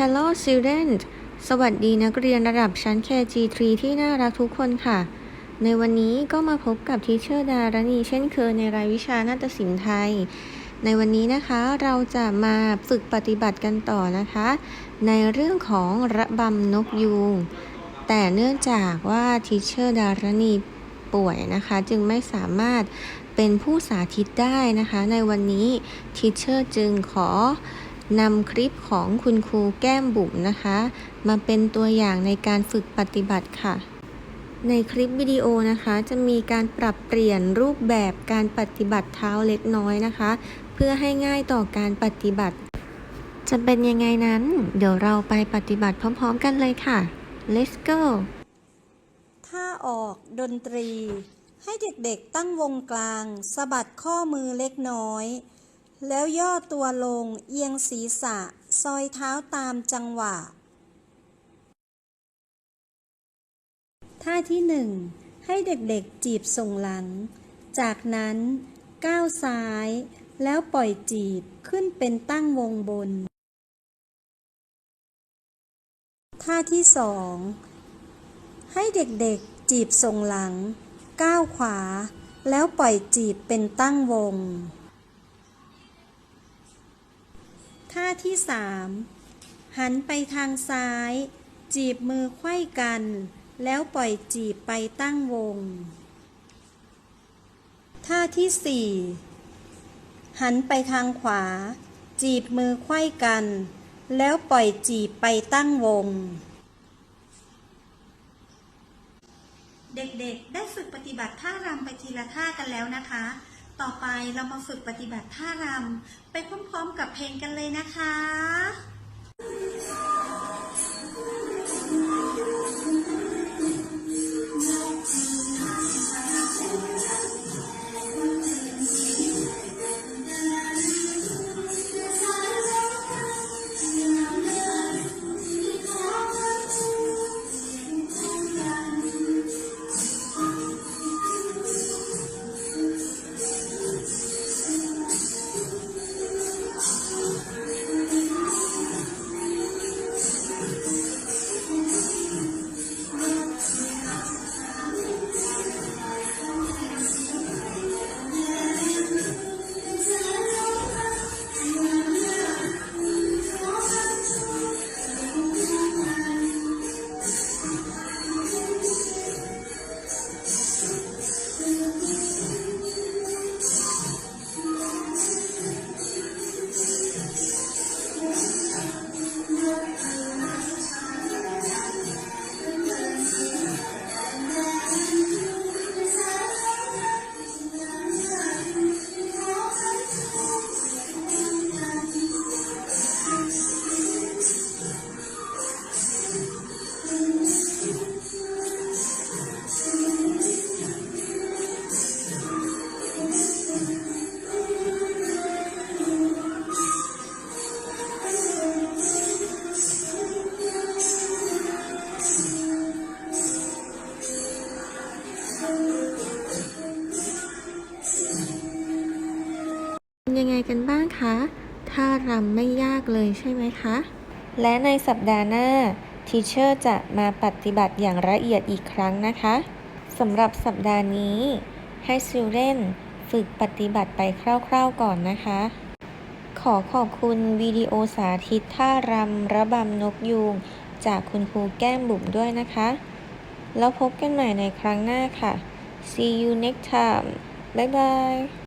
Hello student สวัสดีนักเรียนระดับชั้น KG3 ที่น่ารักทุกคนค่ะ ในวันนี้ก็มาพบกับทีเชอร์ดารณีเช่นเคยในรายวิชานาฏศิลป์ไทย ในวันนี้นะคะเราจะมาฝึกปฏิบัติกันต่อนะคะ ในเรื่องของระบำนกยูง แต่เนื่องจากว่าทีเชอร์ดารณีป่วยนะคะ จึงไม่สามารถเป็นผู้สาธิตได้นะคะ ในวันนี้ทีเชอร์จึงขอ นำคลิปของคุณครูแก้มบุ๋มนะคะ มาเป็นตัวอย่างในการฝึกปฏิบัติค่ะ ในคลิปวิดีโอนะคะ จะมีการปรับเปลี่ยนรูปแบบการปฏิบัติเท้าเล็กน้อยนะคะ เพื่อให้ง่ายต่อการปฏิบัติ จะเป็นยังไงนั้น เดี๋ยวเราไปปฏิบัติพร้อมๆกันเลยค่ะ let's go ท่าออกดนตรี ให้เด็กๆตั้งวงกลางสะบัดข้อมือเล็กน้อย แล้วย่อตัวลงเอียงศีรษะ ซอยเท้าตามจังหวะ ท่าที่หนึ่งให้เด็กๆจีบส่งหลัง จากนั้นก้าวซ้าย แล้วปล่อยจีบขึ้นเป็นตั้งวงบน ท่าที่สองให้เด็กๆจีบส่งหลัง ก้าวขวา แล้วปล่อยจีบเป็นตั้งวง ท่าที่สามหันไปทางซ้าย จีบมือไขว้กัน แล้วปล่อยจีบไปตั้งวง ท่าที่สี่หันไปทางขวา จีบมือไขว้กัน แล้วปล่อยจีบไปตั้งวง เด็กๆ ได้ฝึกปฏิบัติท่ารำไปทีละท่ากันแล้วนะคะ ต่อไปเรามาฝึกปฏิบัติท่ารำไปพร้อมๆกับเพลงกันเลยนะคะ ยังไงกันบ้างคะท่ารำไม่ยากเลยใช่ไหมคะ และในสัปดาห์หน้าทีเชอร์จะมาปฏิบัติอย่างละเอียดอีกครั้งนะคะสำหรับสัปดาห์นี้ ให้ซิลเล่นฝึกปฏิบัติไปคร่าวๆก่อนนะคะ ขอขอบคุณวิดีโอสาธิตท่ารำระบำนกยูงจากคุณครูแก้มบุ๋มด้วยนะคะ แล้วพบกันใหม่ในครั้งหน้าค่ะ see you next time bye bye